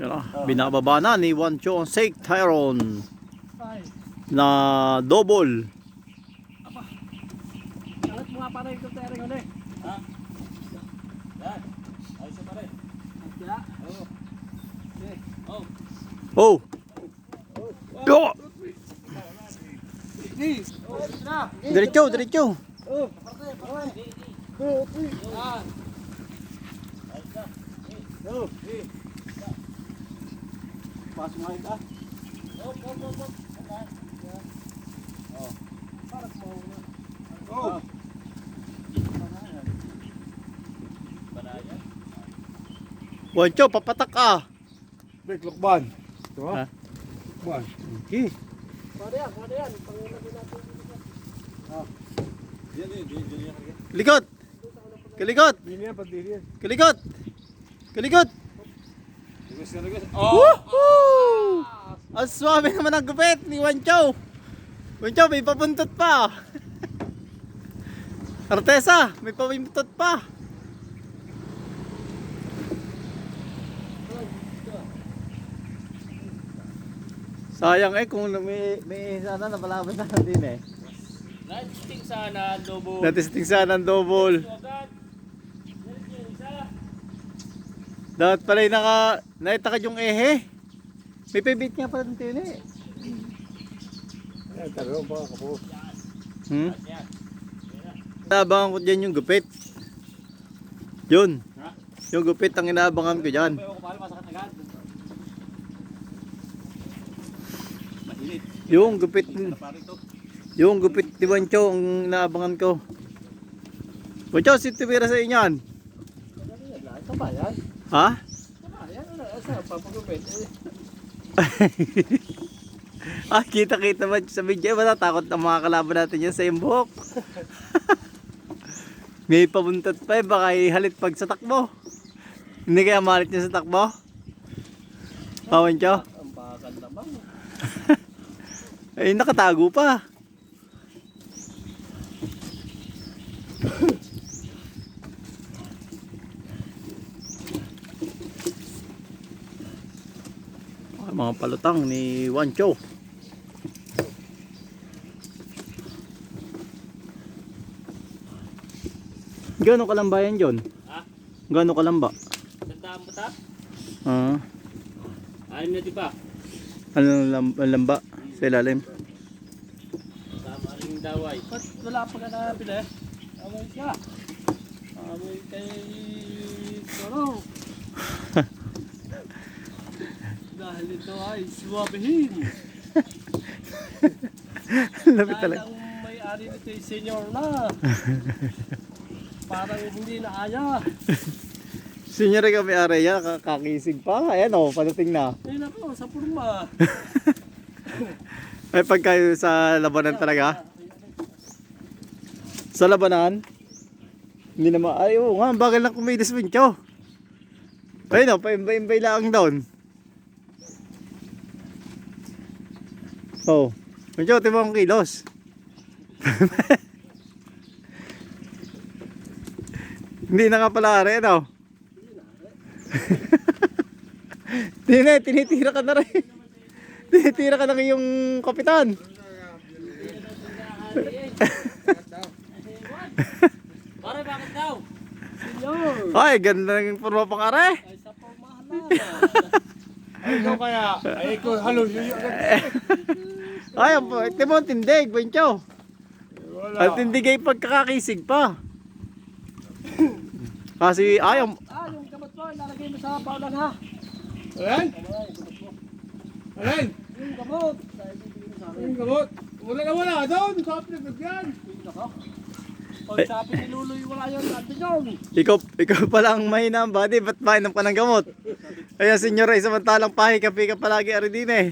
Yan ah, binababa na ni Wancho Sake Tyron Ay, na double. angat mo nga para ito tayo rin ulit. Ha? Yan. Ayos. Kaya, Oo. okay. Oh. Oh! Oh, na. Diretso, diretso. Oh, parte, parte. Oh. Oh. Pasok nga ito. Oh, oh, oh, oh. Oh. Parang mauna. Oh. Banayan. Wancho, papatak ah. Break lokban. Ito Ha? Lokban. Okay. Pwede yan, pwede yan. Pangilagay natin dito. Yan, yan, yan. Likot! Kalikot! Yan. Kalikot! Kalikot! Request na request. Oh! Woohoo! Ang swabe naman ang gupit ni Wancho. Wancho, may papuntot pa. Artesa, may papuntot pa. Sayang eh kung may, may sana napalaban sana din eh. Nagsting sana, lobo. Natisting sana ang double. Agad. Yan, yan, isa. Dapat pala yung naka, naitakad yung ehe. May pibit nga pala ng tili. Ayan, talagang pa ako. Hmm? Inaabangan ko dyan yung gupit. Yun. Yung gupit ang inaabangan ko dyan. Yung gupit, Ano yung gupit ni Wancho ang inaabangan ko. Wancho, si Tibira sa inyan. Ito ba yan? Ha? Ah, kita-kita ba sa video? Matatakot ang mga kalaban natin yan sa imbok. May pabuntot pa eh, baka ihalit pag sa takbo. Hindi kaya malit niya sa takbo? Ah, Wancho? Ang bakal naman. Eh, nakatago pa. Mga palutang ni Wancho. Gano'ng kalamba yan, John? Ha? Gano'ng kalamba? Tandaan mo ta? Ah, Ano na di ba? ano lam- lamba sa ilalim? Tama rin daway. Ba't wala pa ka na pila eh? Amoy siya. Amoy kay... Ano? Dahil ito ay suwabihin. Lapit Dahil talaga. ang may-ari nito ay senior na. Parang hindi na aya. Senyora kami are yan, kakakisig pa. Ayan o, padating na. Ay nako, sa purma. Ay pagka sa labanan talaga. Sa labanan. Hindi naman, ay oo nga, ang bagal lang kumilis wincho. Ayun o, paimbay-imbay lang doon. Oh, wincho, timang kilos. Hindi na nga pala are, ano? Hindi na, tinitira ka na rin. Tinitira ka na yung kapitan. Pare, bakit daw? Senior. Ay, ganda ng forma pang are. Ay sa purmahan na. Ay, ikaw kaya. Ay, ikaw, halo, agad. Ay, ito mo, tindig, Bencho. Wala. Ang tindig ay pagkakakisig pa. Kasi, ay, ang, Ah, yung kamot mo, lalagay mo sa paulan ha. Alin? Alin? Yung kamot. Yung gamot. Wala na wala doon. Sa aplik yan. Nako. Pag sabi ni Luloy, wala yun. Ando yun. ikaw, ikaw pala ang mahina ang body, ba't mainam ka ng gamot? Ayan, senyora, samantalang pahikapi ka palagi ari din eh.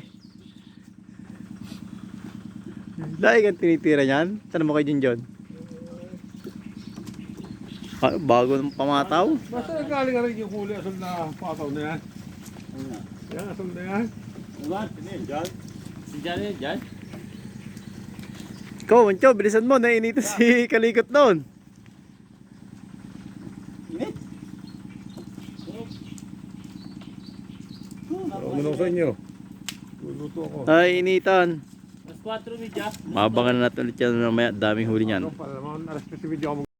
Dahil kang tinitira niyan, saan mo kay John? Ah, bago ng pamataw. Basta nagaling ka rin yung huli asal na pataw na yan. Yan, asal na yan. Sino yun, John? Si John yun, John? Ikaw, Mancho, bilisan mo, nainita si Kalikot noon. Ano sa inyo? Luluto ako. Ay, initan. Mas 4 media. Mabangan na natin ulit yan mamaya. Daming huli niyan. Ano pala naman, alas 10 video ako